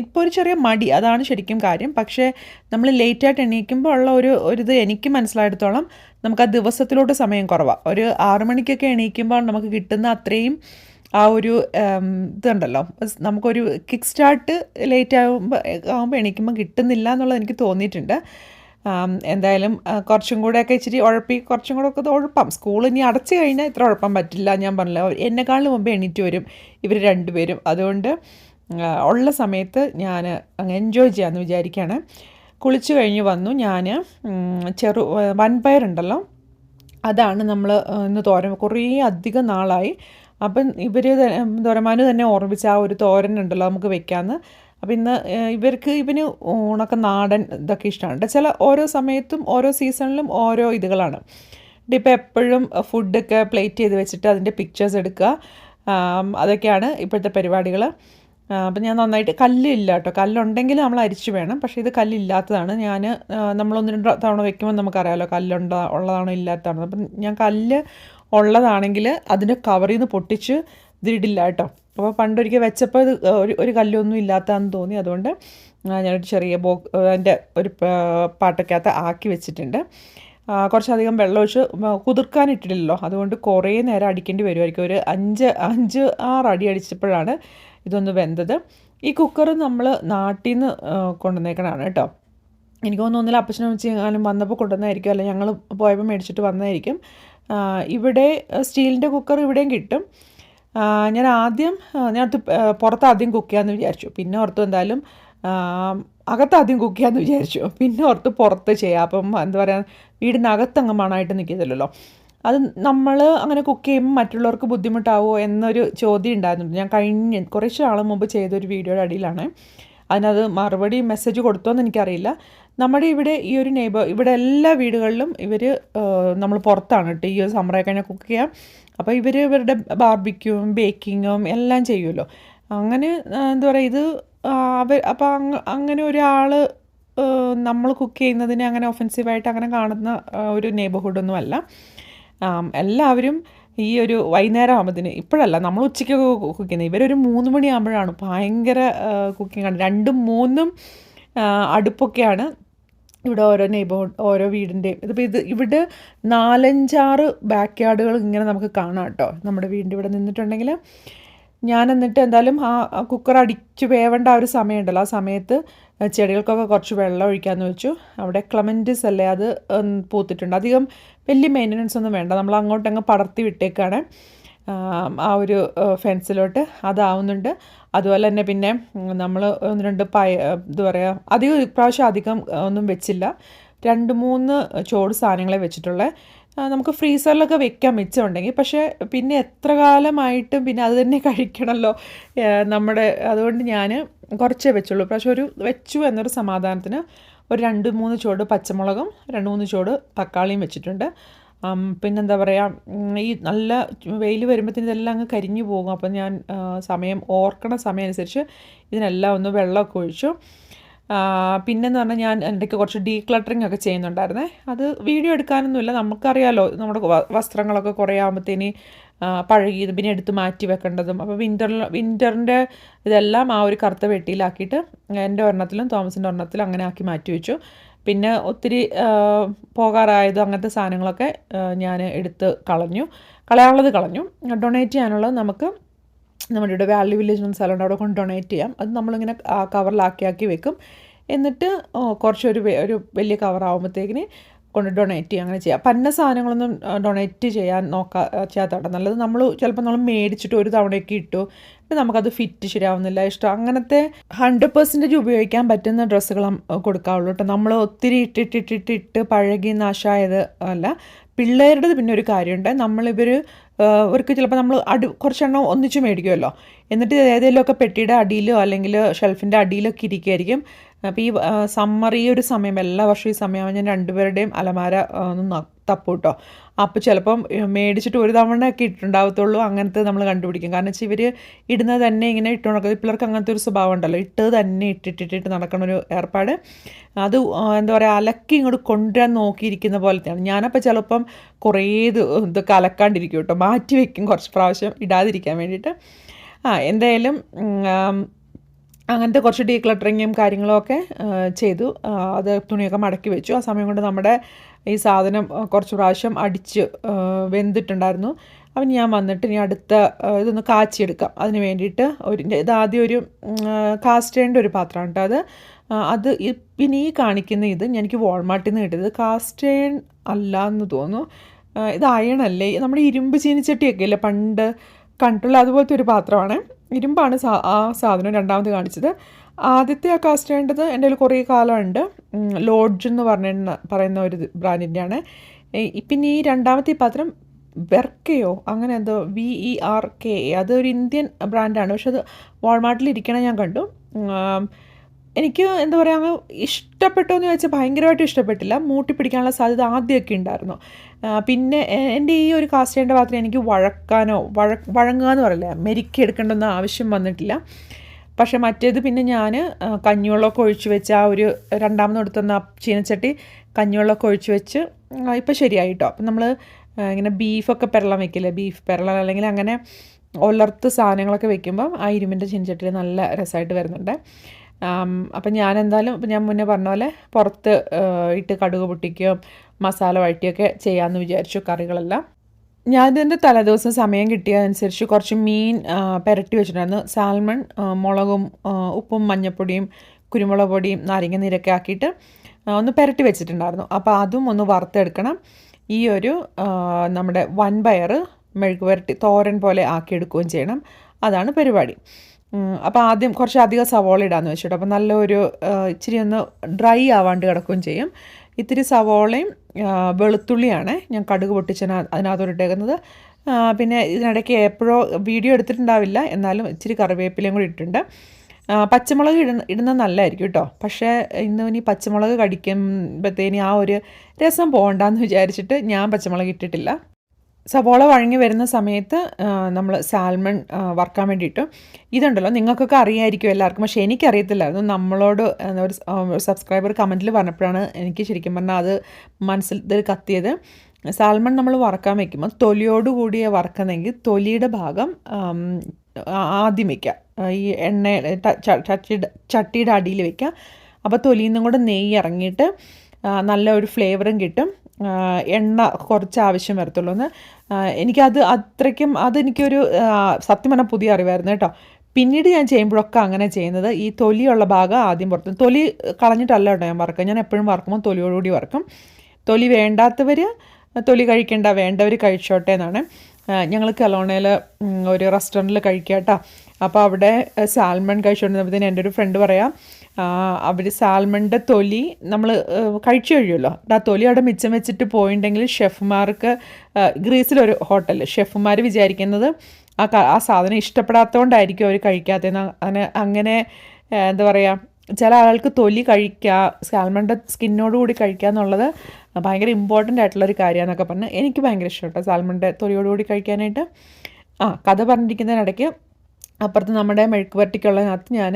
ഇപ്പോൾ ഒരു ചെറിയ മടി അതാണ് ശരിക്കും കാര്യം. പക്ഷേ നമ്മൾ ലേറ്റായിട്ട് എണീക്കുമ്പോൾ ഉള്ള ഒരു ഒരു ഇത് എനിക്ക് മനസ്സിലായിടത്തോളം നമുക്ക് ആ ദിവസത്തിലോട്ട് സമയം കുറവാണ് ഒരു ആറു മണിക്കൊക്കെ എണീക്കുമ്പോൾ നമുക്ക് കിട്ടുന്ന അത്രയും ആ ഒരു ഇതുണ്ടല്ലോ. നമുക്കൊരു കിക്ക് സ്റ്റാർട്ട് ലേറ്റ് ആകുമ്പോൾ ആകുമ്പോൾ എണീക്കുമ്പോൾ കിട്ടുന്നില്ല എന്നുള്ളത് എനിക്ക് തോന്നിയിട്ടുണ്ട്. എന്തായാലും കുറച്ചും കൂടെയൊക്കെ ഇച്ചിരി ഉഴപ്പി കുറച്ചും കൂടെ ഒക്കെ ഉഴപ്പാം. സ്കൂൾ ഇനി അടച്ചു കഴിഞ്ഞാൽ ഇത്ര ഉഴപ്പം പറ്റില്ല ഞാൻ പറഞ്ഞില്ല. എന്നെക്കാളും മുമ്പ് എണീറ്റ് വരും ഇവർ രണ്ടുപേരും. അതുകൊണ്ട് ഉള്ള സമയത്ത് ഞാൻ അങ്ങ് എൻജോയ് ചെയ്യാമെന്ന് വിചാരിക്കുകയാണ്. കുളിച്ച് കഴിഞ്ഞ് വന്നു ഞാൻ ചെറു വൻപയറുണ്ടല്ലോ അതാണ് നമ്മൾ ഇന്ന് തോരൻ കുറേ അധികം നാളായി. അപ്പം ഇവർ തോരമാന് തന്നെ ഓർമ്മിച്ച ആ ഒരു തോരൻ ഉണ്ടല്ലോ നമുക്ക് വെക്കാമെന്ന് അപ്പം ഇന്ന് ഇവർക്ക് ഇവന് ഉണക്ക നാടൻ ഇതൊക്കെ ഇഷ്ടമാണ്. ചില ഓരോ സമയത്തും ഓരോ സീസണിലും ഓരോ ഇതുകളാണ്. ഇപ്പം എപ്പോഴും ഫുഡൊക്കെ പ്ലേറ്റ് ചെയ്ത് വെച്ചിട്ട് അതിന്റെ പിക്ചേഴ്സ് എടുക്കുക. അതൊക്കെയാണ് ഇപ്പോഴത്തെ പരിപാടികൾ അപ്പം ഞാൻ നന്നായിട്ട് കല്ലില്ല കേട്ടോ കല്ലുണ്ടെങ്കിൽ നമ്മൾ അരിച്ചു വേണം. പക്ഷേ ഇത് കല്ലില്ലാത്തതാണ്. ഞാൻ നമ്മളൊന്ന് രണ്ട് തവണ വെക്കുമ്പോൾ നമുക്കറിയാമല്ലോ കല്ലുണ്ട ഉള്ളതാണോ ഇല്ലാത്തതാണോ. അപ്പം ഞാൻ കല്ല് ഉള്ളതാണെങ്കിൽ അതിന്റെ കവറിൽ നിന്ന് പൊട്ടിച്ച് ഇതിടില്ല കേട്ടോ. അപ്പോൾ പണ്ടൊരിക്കൽ വെച്ചപ്പോൾ ഇത് ഒരു ഒരു കല്ലൊന്നും ഇല്ലാത്തതാണെന്ന് തോന്നി. അതുകൊണ്ട് ഞാനൊരു ചെറിയ ബോ അതിന്റെ ഒരു പാട്ടക്കകത്ത് ആക്കി വെച്ചിട്ടുണ്ട്. കുറച്ചധികം വെള്ളം ഒഴിച്ച് കുതിർക്കാൻ ഇട്ടിട്ടില്ലല്ലോ. അതുകൊണ്ട് കുറേ നേരം അടിക്കേണ്ടി വരുമായിരിക്കും ഒരു അഞ്ച് അഞ്ച് ആറ് അടി അടിച്ചപ്പോഴാണ് ഇതൊന്ന് വെന്തത്. ഈ കുക്കർ നമ്മൾ നാട്ടിൽ നിന്ന് കൊണ്ടുവന്നേക്കണതാണ് കേട്ടോ എനിക്ക് തോന്നുന്നു ഒന്നിൽ അപ്പച്ചനും അമ്മച്ചിയും വന്നപ്പോൾ കൊണ്ടുവന്നായിരിക്കും അല്ല ഞങ്ങൾ പോയപ്പോൾ മേടിച്ചിട്ട് വന്നതായിരിക്കും. ഇവിടെ സ്റ്റീലിന്റെ കുക്കർ ഇവിടെയും കിട്ടും. ഞാൻ ആദ്യം ഞാനത് പുറത്ത് ആദ്യം കുക്ക് ചെയ്യാമെന്ന് വിചാരിച്ചു. പിന്നെ ഓർത്തു എന്തായാലും അകത്ത് ആദ്യം കുക്ക് ചെയ്യാമെന്ന് വിചാരിച്ചു. പിന്നെ ഓർത്ത് പുറത്ത് ചെയ്യാം. അപ്പം എന്താ പറയുക വീടിനകത്ത് അങ്ങ് മണമായിട്ട് നിൽക്കത്തില്ലല്ലോ അത് നമ്മൾ അങ്ങനെ കുക്ക് ചെയ്യുമ്പോൾ മറ്റുള്ളവർക്ക് ബുദ്ധിമുട്ടാവുമോ എന്നൊരു ചോദ്യം ഉണ്ടായിരുന്നു ഞാൻ കഴിഞ്ഞ കുറച്ച് നാൾ മുമ്പ് ചെയ്തൊരു വീഡിയോയുടെ അടിയിലാണ്. അതിനത് മറുപടി മെസ്സേജ് കൊടുത്തോന്ന് എനിക്കറിയില്ല. നമ്മുടെ ഇവിടെ ഈ ഒരു നെയ്ബർ ഇവിടെ എല്ലാ വീടുകളിലും ഇവർ നമ്മൾ പുറത്താണ് കേട്ടോ ഈ ഒരു സമ്മറൊക്കെ കഴിഞ്ഞാൽ കുക്ക് ചെയ്യാം. അപ്പോൾ ഇവർ ഇവരുടെ ബാർബിക്യൂവും ബേക്കിങ്ങും എല്ലാം ചെയ്യുമല്ലോ അങ്ങനെ എന്താ പറയുക ഇത് അവർ അപ്പോൾ അങ്ങ് അങ്ങനെ ഒരാൾ നമ്മൾ കുക്ക് ചെയ്യുന്നതിനെ അങ്ങനെ ഒഫൻസീവായിട്ട് അങ്ങനെ കാണുന്ന ഒരു നെയ്ബർഹുഡൊന്നും അല്ല. എല്ലാവരും ഈ ഒരു വൈകുന്നേരം ആകുമ്പോഴത്തേന് ഇപ്പോഴല്ല നമ്മൾ ഉച്ചയ്ക്കൊക്കെ കുക്ക് ചെയ്യുന്നത് ഇവരൊരു മൂന്ന് മണിയാകുമ്പോഴാണ് ഭയങ്കര കുക്കിംഗ് ആണ് രണ്ടും മൂന്നും അടുപ്പൊക്കെയാണ് ഇവിടെ ഓരോ നെയ്ബർഹുഡ് ഓരോ വീടിന്റെയും ഇതിപ്പോൾ ഇത് ഇവിടെ നാലഞ്ചാറ് ബാക്ക് യാർഡുകൾ ഇങ്ങനെ നമുക്ക് കാണാം കേട്ടോ. നമ്മുടെ വീടിന്റെ ഇവിടെ നിന്നിട്ടുണ്ടെങ്കിൽ ഞാൻ എന്നിട്ട് എന്തായാലും ആ കുക്കർ അടിച്ചു വേവേണ്ട ആ ഒരു സമയമുണ്ടല്ലോ. ആ സമയത്ത് ചെടികൾക്കൊക്കെ കുറച്ച് വെള്ളം ഒഴിക്കാമെന്ന് വെച്ചു. അവിടെ ക്ലമന്റിസ് അല്ലേ അത് പൂത്തിട്ടുണ്ട്. അധികം വലിയ മെയിന്റനൻസ് ഒന്നും വേണ്ട. നമ്മൾ അങ്ങോട്ടങ്ങ് പടർത്തി വിട്ടേക്കാണ്. ആ ഒരു ഫെൻസിലോട്ട് അതാവുന്നുണ്ട്. അതുപോലെ തന്നെ പിന്നെ നമ്മൾ ഒന്ന് രണ്ട് പയ എന്താ പറയുക അധികം ഇപ്രാവശ്യം അധികം ഒന്നും വെച്ചില്ല. രണ്ട് മൂന്ന് ചോട് സാധനങ്ങളെ വെച്ചിട്ടുള്ളത് നമുക്ക് ഫ്രീസറിലൊക്കെ വെക്കാം മിച്ചമുണ്ടെങ്കിൽ. പക്ഷേ പിന്നെ എത്ര കാലമായിട്ടും പിന്നെ അത് തന്നെ കഴിക്കണമല്ലോ. നമ്മുടെ അതുകൊണ്ട് ഞാൻ കുറച്ചേ വെച്ചുള്ളൂ. പക്ഷേ ഒരു വെച്ചു എന്നൊരു സമാധാനത്തിന് ഒരു രണ്ട് മൂന്ന് ചോട് പച്ചമുളകും രണ്ട് മൂന്ന് ചോട് തക്കാളിയും വെച്ചിട്ടുണ്ട്. പിന്നെന്താ പറയുക ഈ നല്ല വെയിൽ വരുമ്പോഴത്തേന് ഇതെല്ലാം അങ്ങ് കരിഞ്ഞു പോകും. അപ്പം ഞാൻ സമയം ഓർക്കണ സമയം അനുസരിച്ച് ഇതിനെല്ലാം ഒന്ന് വെള്ളമൊക്കെ ഒഴിച്ചു. പിന്നെന്ന് പറഞ്ഞാൽ ഞാൻ ഇടയ്ക്ക് കുറച്ച് ഡീക്ലട്ടറിങ് ഒക്കെ ചെയ്യുന്നുണ്ടായിരുന്നേ. അത് വീഡിയോ എടുക്കാനൊന്നുമില്ല. നമുക്കറിയാലോ നമ്മുടെ വസ്ത്രങ്ങളൊക്കെ കുറേ ആകുമ്പോഴത്തേന് പഴകിയത് പിന്നെ എടുത്ത് മാറ്റി വെക്കേണ്ടതും. അപ്പോൾ വിന്ററിൽ വിന്ററിന്റെ ഇതെല്ലാം ആ ഒരു കറുത്ത വെട്ടിയിലാക്കിയിട്ട് എന്റെ ഒരെണ്ണത്തിലും തോമസിന്റെ ഒരെണ്ണത്തിലും അങ്ങനെ ആക്കി മാറ്റി വെച്ചു. പിന്നെ ഒത്തിരി പോകാറായതും അങ്ങനത്തെ സാധനങ്ങളൊക്കെ ഞാൻ എടുത്ത് കളഞ്ഞു. കളയാനുള്ളത് കളഞ്ഞു. ഡൊണേറ്റ് ചെയ്യാനുള്ളത് നമുക്ക് നമ്മുടെ ഇവിടെ വാലി വില്ലേജ് എന്ന സ്ഥലമുണ്ട്. അവിടെ കൊണ്ട് ഡൊണേറ്റ് ചെയ്യാം. അത് നമ്മളിങ്ങനെ ആ കവറിലാക്കി ആക്കി വെക്കും. എന്നിട്ട് കുറച്ചൊരു ഒരു വലിയ കവറാകുമ്പോഴത്തേക്കിന് കൊണ്ട് ഡൊണേറ്റ് ചെയ്യുക അങ്ങനെ ചെയ്യാം. പന്ന സാധനങ്ങളൊന്നും ഡൊണേറ്റ് ചെയ്യാൻ നോക്കാ ചെയ്യാത്തതാണ് നല്ലത് നമ്മൾ ചിലപ്പോൾ നമ്മൾ മേടിച്ചിട്ട് ഒരു തവണയൊക്കെ ഇട്ടു. നമുക്കത് ഫിറ്റ് ശരിയാവുന്നില്ല. ഇഷ്ടം. അങ്ങനത്തെ ഹൺഡ്രഡ് പെർസെന്റേജ് ഉപയോഗിക്കാൻ പറ്റുന്ന ഡ്രസ്സുകൾ കൊടുക്കാവുള്ളൂ കേട്ടോ. നമ്മൾ ഒത്തിരി ഇട്ടിട്ടിട്ടിട്ടിട്ട് പഴകി നാശമായത് അല്ല പിള്ളേരുടേത് പിന്നെ ഒരു കാര്യമുണ്ട്. നമ്മളിവർ അവർക്ക് ചിലപ്പോൾ നമ്മൾ അടി കുറച്ചെണ്ണം ഒന്നിച്ച് മേടിക്കുമല്ലോ എന്നിട്ട് ഏതെങ്കിലുമൊക്കെ പെട്ടിയുടെ അടിയിലോ അല്ലെങ്കിൽ ഷെൽഫിന്റെ അടിയിലൊക്കെ ഇരിക്കുമായിരിക്കും അപ്പോൾ ഈ സമ്മർ ഈ ഒരു സമയം എല്ലാ വർഷവും ഈ സമയമാകുമ്പോൾ ഞാൻ രണ്ടുപേരുടെയും അലമാര ഒന്ന് തപ്പൂട്ടോ. അപ്പോൾ ചിലപ്പം മേടിച്ചിട്ട് ഒരു തവണയൊക്കെ ഇട്ടുണ്ടാവത്തുള്ളൂ അങ്ങനത്തെ നമ്മൾ കണ്ടുപിടിക്കും. കാരണം വെച്ചാൽ ഇവർ ഇടുന്നത് തന്നെ ഇങ്ങനെ ഇട്ട് നടക്കുന്നത് പിള്ളേർക്ക് അങ്ങനത്തെ ഒരു സ്വഭാവം ഉണ്ടല്ലോ. ഇട്ട് തന്നെ ഇട്ടിട്ടിട്ടിട്ട് നടക്കുന്ന ഒരു ഏർപ്പാട്. അത് എന്താ പറയുക അലക്കി ഇങ്ങോട്ട് കൊണ്ടുവരാൻ നോക്കിയിരിക്കുന്ന പോലത്തെയാണ്. ഞാനപ്പോൾ ചിലപ്പം കുറേ ഇത് ഇതൊക്കെ അലക്കാണ്ടിരിക്കും കേട്ടോ. മാറ്റി വെക്കും കുറച്ച് പ്രാവശ്യം ഇടാതിരിക്കാൻ വേണ്ടിയിട്ട്. ആ എന്തായാലും അങ്ങനത്തെ കുറച്ച് ഡീ ക്ലട്ടറിങ്ങും കാര്യങ്ങളൊക്കെ ചെയ്തു. അത് തുണിയൊക്കെ മടക്കി വെച്ചു. ആ സമയം കൊണ്ട് നമ്മുടെ ഈ സാധനം കുറച്ച് പ്രാവശ്യം അടിച്ച് വെന്തിട്ടുണ്ടായിരുന്നു. അപ്പം ഞാൻ വന്നിട്ട് ഇനി അടുത്ത ഇതൊന്ന് കാച്ചിയെടുക്കാം. അതിന് വേണ്ടിയിട്ട് ഒരു ഇത് ആദ്യം ഒരു കാസ്റ്റേന്റെ ഒരു പാത്രമാണ് കേട്ടോ അത്. അത് പിന്നെ ഈ കാണിക്കുന്ന ഇത് എനിക്ക് വാൾമാർട്ടിൽ നിന്ന് കിട്ടിയത്. കാസ്റ്റേൺ അല്ല എന്ന് തോന്നുന്നു. ഇത് അയണല്ലേ നമ്മുടെ ഇരുമ്പ് ചീനിച്ചട്ടിയൊക്കെ അല്ലേ? പണ്ട് കണ്ടുള്ള അതുപോലത്തെ ഒരു പാത്രമാണ്. ഇരുമ്പാണ് ആ സാധനം രണ്ടാമത് കാണിച്ചത്. ആദ്യത്തെ ആ കാസ്റ്റ് ചെയ്യേണ്ടത് എന്റെ കയ്യിൽ കുറേ കാലമുണ്ട്. ലോഡ്ജ് എന്ന് പറഞ്ഞ പറയുന്ന ഒരു ബ്രാൻഡിന്റെയാണ്. പിന്നെ ഈ രണ്ടാമത്തെ പാത്രം വെർക്കയോ അങ്ങനെ എന്തോ V E R K A അതൊരു ഇന്ത്യൻ ബ്രാൻഡാണ്. പക്ഷെ അത് വാൾമാർട്ടിൽ ഇരിക്കണ ഞാൻ കണ്ടു. എനിക്ക് എന്താ പറയുക ഇഷ്ടപ്പെട്ടോ എന്ന് ചോദിച്ചാൽ ഭയങ്കരമായിട്ട് ഇഷ്ടപ്പെട്ടില്ല. മൂട്ടി പിടിക്കാനുള്ള സാധ്യത ആദ്യമൊക്കെ ഉണ്ടായിരുന്നു. പിന്നെ എന്റെ ഈ ഒരു കാസ്റ്റ് ചെയ്യേണ്ട പാത്രം എനിക്ക് വഴക്കാനോ വഴ വഴങ്ങുക എന്ന് പറയില്ല. മെരുക്കി എടുക്കേണ്ടെന്ന് ആവശ്യം വന്നിട്ടില്ല. പക്ഷേ മറ്റേത് പിന്നെ ഞാൻ കഞ്ഞിവെള്ളമൊക്കെ ഒഴിച്ച് വെച്ച് ആ ഒരു രണ്ടാമത് എടുത്തുന്ന ചീനച്ചട്ടി കഞ്ഞിവെള്ളമൊക്കെ ഒഴിച്ച് വെച്ച് ഇപ്പോൾ ശരിയായി കേട്ടോ അപ്പം നമ്മൾ ഇങ്ങനെ ബീഫൊക്കെ പെരളം വെക്കില്ലേ? ബീഫ് പെരളം അല്ലെങ്കിൽ അങ്ങനെ ഒലർത്ത് സാധനങ്ങളൊക്കെ വെക്കുമ്പം ആ ഇരുമ്പിന്റെ ചീനച്ചട്ടിയിൽ നല്ല രസമായിട്ട് വരുന്നുണ്ട്. അപ്പം ഞാൻ എന്തായാലും ഞാൻ മുന്നേ പറഞ്ഞ പോലെ പുറത്ത് ഇട്ട് കടുക് പൊട്ടിക്കുകയും മസാല വഴറ്റിയൊക്കെ ചെയ്യാമെന്ന് വിചാരിച്ചു കറികളെല്ലാം. ഞാൻ ഇതിന്റെ തലേദിവസം സമയം കിട്ടിയതനുസരിച്ച് കുറച്ച് മീൻ പുരട്ടി വെച്ചിട്ടുണ്ടായിരുന്നു. സാൽമൺ മുളകും ഉപ്പും മഞ്ഞപ്പൊടിയും കുരുമുളക് പൊടിയും നാരങ്ങ നീരൊക്കെ ആക്കിയിട്ട് ഒന്ന് പുരട്ടി വെച്ചിട്ടുണ്ടായിരുന്നു. അപ്പോൾ അതും ഒന്ന് വറുത്തെടുക്കണം. ഈ ഒരു നമ്മുടെ നമ്മുടെ വൻപയർ മെഴുക്ക് പുരട്ടി തോരൻ പോലെ ആക്കിയെടുക്കുകയും ചെയ്യണം. അതാണ് പരിപാടി. അപ്പോൾ ആദ്യം കുറച്ച് അധികം സവോള ഇടാമെന്ന് വെച്ചിട്ട്. അപ്പോൾ നല്ലൊരു ഇച്ചിരി ഒന്ന് ഡ്രൈ ആവാണ്ട് കിടക്കുകയും ചെയ്യും. ഇത്തിരി സവോളയും വെളുത്തുള്ളിയാണേ ഞാൻ കടുക് പൊട്ടിച്ചതിന് അതിനകത്തോട്ട് ഇട്ടേക്കുന്നത്. പിന്നെ ഇതിനിടയ്ക്ക് എപ്പോഴോ വീഡിയോ എടുത്തിട്ടുണ്ടാവില്ല. എന്നാലും ഇച്ചിരി കറിവേപ്പിലയും കൂടി ഇട്ടിട്ടുണ്ട്. പച്ചമുളക് ഇടുന്ന ഇടുന്നത് നല്ലതായിരിക്കും കേട്ടോ. പക്ഷേ ഇന്ന് ഇനി പച്ചമുളക് കടിക്കുമ്പോഴത്തേന് ആ ഒരു രസം പോകണ്ടെന്ന് വിചാരിച്ചിട്ട് ഞാൻ പച്ചമുളക് ഇട്ടിട്ടില്ല. സവോള വഴങ്ങി വരുന്ന സമയത്ത് നമ്മൾ സാൽമൺ വറക്കാൻ വേണ്ടിയിട്ട് ഇതുണ്ടല്ലോ നിങ്ങൾക്കൊക്കെ അറിയായിരിക്കും എല്ലാവർക്കും. പക്ഷേ എനിക്കറിയത്തില്ലായിരുന്നു നമ്മളോട് ഒരു സബ്സ്ക്രൈബർ കമന്റിൽ പറഞ്ഞപ്പോഴാണ് എനിക്ക് ശരിക്കും പറഞ്ഞാൽ അത് മനസ്സിൽ കത്തിയത്. സാൽമൺ നമ്മൾ വറക്കാൻ വയ്ക്കുമ്പോൾ തൊലിയോട് കൂടിയ വറക്കുന്നെങ്കിൽ തൊലിയുടെ ഭാഗം ആദ്യം വയ്ക്കുക. ഈ എണ്ണ ചട്ടിയുടെ ചട്ടിയുടെ അടിയിൽ വയ്ക്കുക. അപ്പോൾ തൊലിയിൽ നിന്നും കൂടെ നെയ്യ് ഇറങ്ങിയിട്ട് നല്ല ഒരു ഫ്ലേവറും കിട്ടും. എണ്ണ കുറച്ച് ആവശ്യം വരത്തുള്ളൂ എന്ന്. എനിക്കത് അത്രയ്ക്കും അതെനിക്കൊരു സത്യം പറഞ്ഞാൽ പുതിയ അറിവായിരുന്നു കേട്ടോ. പിന്നീട് ഞാൻ ചെയ്യുമ്പോഴൊക്കെ അങ്ങനെ ചെയ്യുന്നത് ഈ തൊലിയുള്ള ഭാഗം ആദ്യം പുറത്ത് തൊലി കളഞ്ഞിട്ടല്ല കേട്ടോ ഞാൻ വറക്കുക. ഞാൻ എപ്പോഴും വറക്കുമ്പോൾ തൊലിയോടുകൂടി വറക്കും. തൊലി വേണ്ടാത്തവർ തൊലി കഴിക്കേണ്ട വേണ്ടവർ കഴിച്ചോട്ടെ എന്നാണ്. ഞങ്ങൾ കലോണയിൽ ഒരു റെസ്റ്റോറന്റിൽ കഴിക്കുക കേട്ടോ. അപ്പോൾ അവിടെ സാൽമൺ കഴിച്ചുകൊണ്ടിരുന്നപ്പോഴത്തേന് എന്റെ ഒരു ഫ്രണ്ട് പറയാം അവർ സാൽമണിന്റെ തൊലി നമ്മൾ കഴിച്ചു കഴിയുമല്ലോ. ആ തൊലി അവിടെ മിച്ചം വെച്ചിട്ട് പോയിട്ടുണ്ടെങ്കിൽ ഷെഫ്മാർക്ക് ഗ്രീസിലൊരു ഹോട്ടൽ. ഷെഫ്മാർ വിചാരിക്കുന്നത് ആ ആ സാധനം ഇഷ്ടപ്പെടാത്തതുകൊണ്ടായിരിക്കും അവർ കഴിക്കാത്തതെന്ന്. അങ്ങനെ അങ്ങനെ എന്താ പറയുക ചില ആൾക്ക് തൊലി കഴിക്കുക സാൽമണിന്റെ സ്കിന്നോട് കൂടി കഴിക്കുക എന്നുള്ളത് ഭയങ്കര ഇമ്പോർട്ടന്റ് ആയിട്ടുള്ളൊരു കാര്യമാണെന്നൊക്കെ പറഞ്ഞ് എനിക്ക് ഭയങ്കര ഇഷ്ടം കേട്ടോ സാൽമണിന്റെ തൊലിയോടുകൂടി കഴിക്കാനായിട്ട്. ആ കഥ പറഞ്ഞിരിക്കുന്നതിനിടയ്ക്ക് അപ്പുറത്ത് നമ്മുടെ മെഴുക്ക് വരട്ടിക്കുള്ളതിനകത്ത് ഞാൻ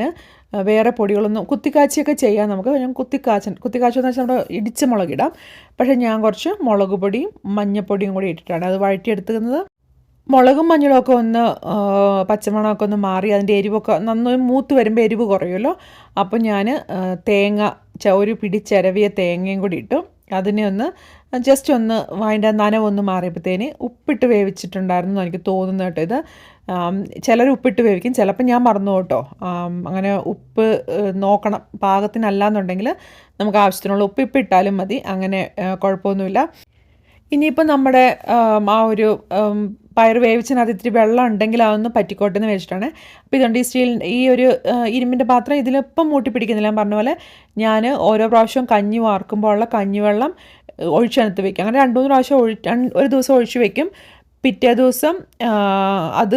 വേറെ പൊടികളൊന്നും കുത്തിക്കാച്ചിയൊക്കെ ചെയ്യാം നമുക്ക്. ഞാൻ കുത്തിക്കാച്ചൻ കുത്തിക്കാച്ചെന്ന് വെച്ചാൽ നമ്മുടെ ഇടിച്ച മുളകിടാം പക്ഷേ ഞാൻ കുറച്ച് മുളക് പൊടിയും മഞ്ഞപ്പൊടിയും കൂടി ഇട്ടിട്ടാണ് അത് വഴറ്റിയെടുക്കുന്നത്. മുളകും മഞ്ഞളും ഒക്കെ ഒന്ന് പച്ചമുളകൊക്കെ ഒന്ന് മാറി അതിന്റെ എരിവൊക്കെ നന്നായി മൂത്ത് വരുമ്പോൾ എരിവ് കുറയുമല്ലോ. അപ്പോൾ ഞാൻ തേങ്ങ ഒരു പിടി ചിരവിയ തേങ്ങയും കൂടി ഇട്ടു. അതിനെ ഒന്ന് ജസ്റ്റ് ഒന്ന് അതിന്റെ നനവൊന്ന് മാറിയപ്പോഴത്തേന് ഉപ്പിട്ട് വേവിച്ചിട്ടുണ്ടായിരുന്നു എനിക്ക് തോന്നുന്നു കേട്ടോ ഇത്. ചിലർ ഉപ്പിട്ട് വേവിക്കും ചിലപ്പോൾ ഞാൻ മറന്നു കേട്ടോ. അങ്ങനെ ഉപ്പ് നോക്കണം. പാകത്തിനല്ല എന്നുണ്ടെങ്കിൽ നമുക്ക് ആവശ്യത്തിനുള്ള ഉപ്പ് ഇപ്പം ഇട്ടാലും മതി. അങ്ങനെ കുഴപ്പമൊന്നുമില്ല. ഇനിയിപ്പോൾ നമ്മുടെ ആ ഒരു പയർ വേവിച്ചതിനകത്ത് ഇത്തിരി വെള്ളം ഉണ്ടെങ്കിൽ അതൊന്ന് പറ്റിക്കോട്ടെ എന്ന് വെച്ചിട്ടാണ് അപ്പോൾ ഇതുകൊണ്ട് ഈ സ്റ്റീൽ ഈ ഒരു ഇരുമ്പിന്റെ പാത്രം ഇതിലിപ്പം മൂട്ടി പിടിക്കുന്നില്ല ഞാൻ പറഞ്ഞ പോലെ ഞാൻ ഓരോ പ്രാവശ്യവും കഞ്ഞി വാർക്കുമ്പോൾ ഉള്ള കഞ്ഞിവെള്ളം ഒഴിച്ചെടുത്ത് വെക്കും. അങ്ങനെ രണ്ട് മൂന്ന് പ്രാവശ്യം ഒഴി ഒരു ദിവസം ഒഴിച്ച് വെക്കും. പിറ്റേ ദിവസം അത്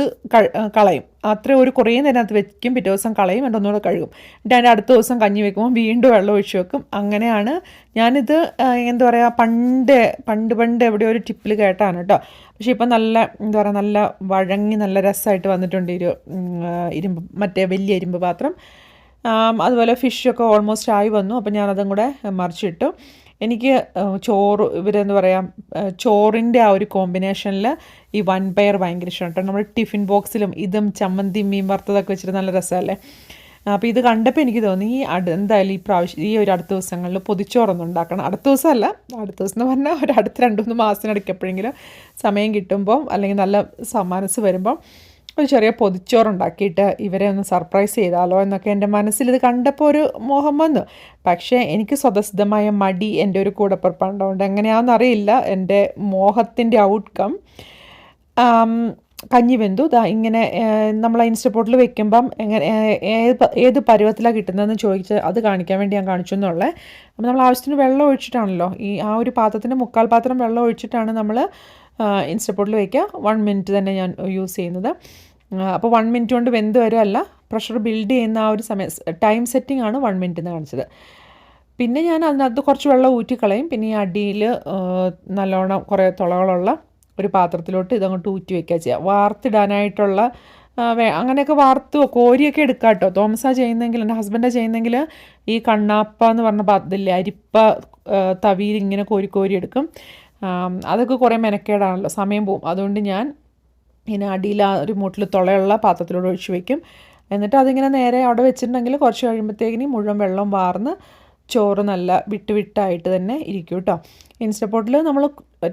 കളയും. അത്ര ഒരു കുറേ നേരം അത് വെക്കും. പിറ്റേ ദിവസം കളയും. എന്റെ ഒന്നുകൂടെ കഴുകും. എന്നിട്ട് അതിന്റെ അടുത്ത ദിവസം കഞ്ഞി വെക്കുമ്പോൾ വീണ്ടും വെള്ളം ഒഴിച്ച് വെക്കും. അങ്ങനെയാണ് ഞാനിത് എന്താ പറയുക പണ്ട് പണ്ട് പണ്ട് എവിടെയോ ഒരു ടിപ്പിൽ കേട്ടാണ് കേട്ടോ. പക്ഷേ ഇപ്പം നല്ല എന്താ പറയുക നല്ല വഴങ്ങി നല്ല രസമായിട്ട് വന്നിട്ടുണ്ട് ഇരു ഇരുമ്പ് മറ്റേ വലിയ ഇരുമ്പ് പാത്രം. അതുപോലെ ഫിഷൊക്കെ ഓൾമോസ്റ്റ് ആയി വന്നു. അപ്പം ഞാനതും കൂടെ മറിച്ചിട്ടു. എനിക്ക് ചോറ് ഇവരെന്ന് പറയാം ചോറിന്റെ ആ ഒരു കോമ്പിനേഷനിൽ ഈ വൺ പയർ ഭയങ്കര ഇഷ്ടമാണ് കേട്ടോ. നമ്മൾ ടിഫിൻ ബോക്സിലും ഇതും ചമ്മന്തി മീൻ വറുത്തതൊക്കെ വെച്ചിട്ട് നല്ല രസമല്ലേ? അപ്പോൾ ഇത് കണ്ടപ്പോൾ എനിക്ക് തോന്നി ഈ അട് എന്തായാലും ഈ പ്രാവശ്യം ഈ ഒരു അടുത്ത ദിവസങ്ങളിൽ പൊതിച്ചോറൊന്നും ഉണ്ടാക്കണം. അടുത്ത ദിവസമല്ല അടുത്ത ദിവസം എന്ന് പറഞ്ഞാൽ ഒരു അടുത്ത രണ്ട് മൂന്ന് മാസത്തിനിടയ്ക്ക് എപ്പോഴെങ്കിലും സമയം കിട്ടുമ്പോൾ അല്ലെങ്കിൽ നല്ല സമ്മാനസ് വരുമ്പോൾ ഒരു ചെറിയ പൊതിച്ചോറുണ്ടാക്കിയിട്ട് ഇവരെ ഒന്ന് സർപ്രൈസ് ചെയ്താലോ എന്നൊക്കെ എന്റെ മനസ്സിൽ ഇത് കണ്ടപ്പോൾ ഒരു മോഹം വന്നു. പക്ഷേ എനിക്ക് സ്വതസിദ്ധമായ മടി എന്റെ ഒരു കൂടപ്പുറപ്പുണ്ടോണ്ട് എങ്ങനെയാണെന്ന് അറിയില്ല. എന്റെ മോഹത്തിന്റെ ഔട്ട്കം കഞ്ഞി ദാ ഇങ്ങനെ നമ്മൾ ഇൻസ്റ്റപ്പോട്ടിൽ വെക്കുമ്പം എങ്ങനെ ഏത് ഏത് പരുവത്തിലാണ് കിട്ടുന്നതെന്ന് ചോദിച്ച് അത് കാണിക്കാൻ വേണ്ടി ഞാൻ കാണിച്ചു എന്നുള്ളത് അപ്പം നമ്മൾ ആവശ്യത്തിന് വെള്ളം ഒഴിച്ചിട്ടാണല്ലോ. ഈ ആ ഒരു പാത്രത്തിന്റെ മുക്കാൽ പാത്രം വെള്ളം ഒഴിച്ചിട്ടാണ് നമ്മൾ ഇൻസ്റ്റപ്പോട്ടിൽ വയ്ക്കുക വൺ മിനിറ്റ് തന്നെ ഞാൻ യൂസ് ചെയ്യുന്നത്. അപ്പോൾ വൺ മിനിറ്റ് കൊണ്ട് വെന്ത് വരുമല്ല പ്രഷർ ബിൽഡ് ചെയ്യുന്ന ആ ഒരു സമയം. ടൈം സെറ്റിംഗ് ആണ് വൺ മിനിറ്റ് എന്ന് കാണിച്ചത്. പിന്നെ ഞാൻ അതിനകത്ത് കുറച്ച് വെള്ളം ഊറ്റിക്കളയും പിന്നെ ഈ അടിയിൽ നല്ലോണം കുറേ തുളകളുള്ള ഒരു പാത്രത്തിലോട്ട് ഇതങ്ങോട്ട് ഊറ്റി വയ്ക്കുക ചെയ്യുക വാർത്തിടാനായിട്ടുള്ള അങ്ങനെയൊക്കെ വാർത്ത് കോരിയൊക്കെ എടുക്കാം കേട്ടോ തോമസാ ചെയ്യുന്നെങ്കിൽ എന്റെ ഹസ്ബൻഡാണ് ചെയ്യുന്നെങ്കിൽ ഈ കണ്ണാപ്പ എന്ന് പറഞ്ഞ പാത്രത്തിൽ അരിപ്പ തവിയിൽ ഇങ്ങനെ കോരി കോരി എടുക്കും. അതൊക്കെ കുറേ മെനക്കേടാണല്ലോ. സമയം പോവും. അതുകൊണ്ട് ഞാൻ ഇനി അടിയിൽ ആ ഒരു മൂട്ടിൽ തുളയുള്ള പാത്രത്തിലൂടെ ഒഴിച്ച് വയ്ക്കും എന്നിട്ട് അതിങ്ങനെ നേരെ അവിടെ വെച്ചിട്ടുണ്ടെങ്കിൽ കുറച്ച് കഴിയുമ്പോഴത്തേക്കിന് മുഴുവൻ വെള്ളം വാർന്ന് ചോറ് നല്ല വിട്ട് വിട്ടായിട്ട് തന്നെ ഇരിക്കും കേട്ടോ. ഇൻസ്റ്റപ്പോട്ടിൽ നമ്മൾ